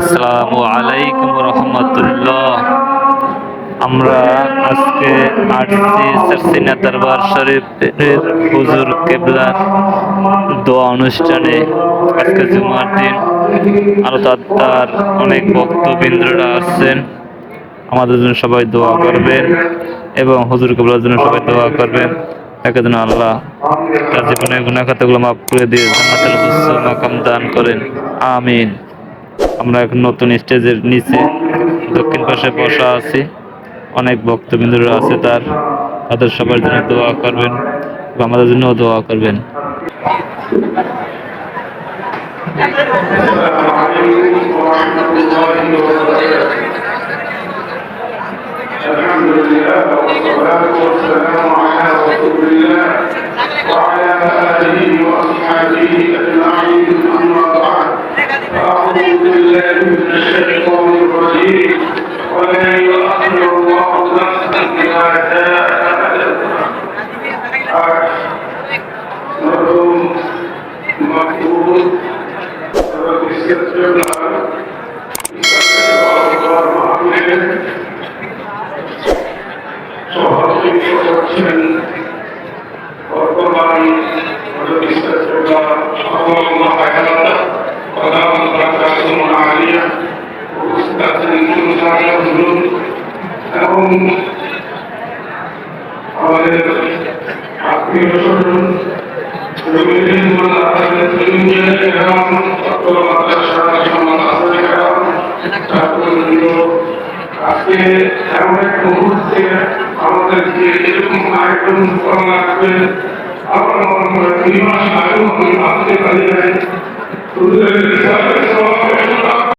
আসসালামু আলাইকুম রহমতুল্লাহ। আমরা আজকে দরবার শরীফের হুজুর কেবলার দোয়া অনুষ্ঠানে আজকে জুমার দিন। তার অনেক ভক্তবৃন্দরা আসছেন আমাদের জন্য সবাই দোয়া করবেন এবং হুজুর কেবলার জন্য সবাই দোয়া করবেন। তাকে যেন আল্লাহ তার জীবনের গুণাখাতগুলো মাফ করে দিয়ে মাকাম দান করেন। আমিন। আমরা এখন নতুন স্টেজের নিচে দক্ষিণ পাশে বসা আছি অনেক ভক্তবৃন্দরা আছে তার তাদের সবার জন্য দোয়া করবেন এবং আমাদের জন্যও দোয়া করবেন الحمد لله والصلاة والسلام على بالله من الشيطان الرجيم. ومن يؤخر الله نفسا بما جاء مرحوم. مقبول. رب استغفر এবং আমাদের আত্মীয় স্বজন আজকে এমন এক মুহূর্তে আমাদেরকে এরকম আয়োজন করা লাগবে আমার মনে হয় দুই মাস আগেও